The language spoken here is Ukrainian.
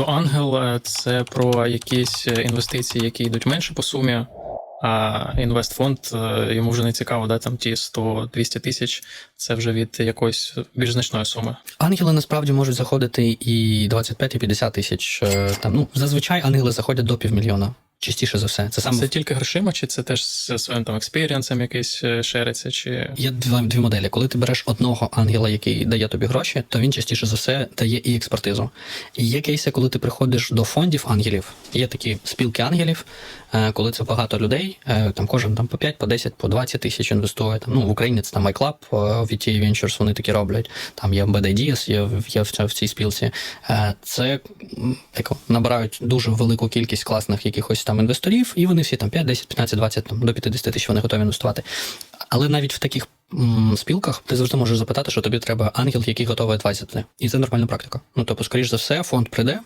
Тобто ангел е, це про якісь е, інвестиції, які йдуть менше по сумі, а інвестфонд е, йому вже не цікаво, да, там ті 100-200 тисяч, це вже від якоїсь більш значної суми. Ангели насправді можуть заходити і 25, і 50 тисяч. Там, ну, зазвичай ангели заходять до півмільйона. Частіше за все. Це саме Це тільки грошима, чи це теж зі своїм там експірієнсом якийсь е, шериться, чи Є дві, дві моделі. Коли ти береш одного ангела, який дає тобі гроші, то він частіше за все дає і експертизу. І є кейси, коли ти приходиш до фондів ангелів, є такі спілки ангелів, е, коли це багато людей, е, там кожен там по 5, по 10, по 20 тисяч інвестує. Там, ну, в Україні це там iClub, е, VT Ventures, вони такі роблять. Там є Bad Ideas, є, є в, в цій спілці. Це тако, набирають дуже велику кількість класних якихось там інвесторів, і вони всі там 5, 10, 15, 20, там, до 50 тисяч вони готові інвестувати. Але навіть в таких м, спілках ти завжди можеш запитати, що тобі треба ангел, який готовий адвайзити. І це нормальна практика. Ну тобто, скоріш за все, фонд прийде,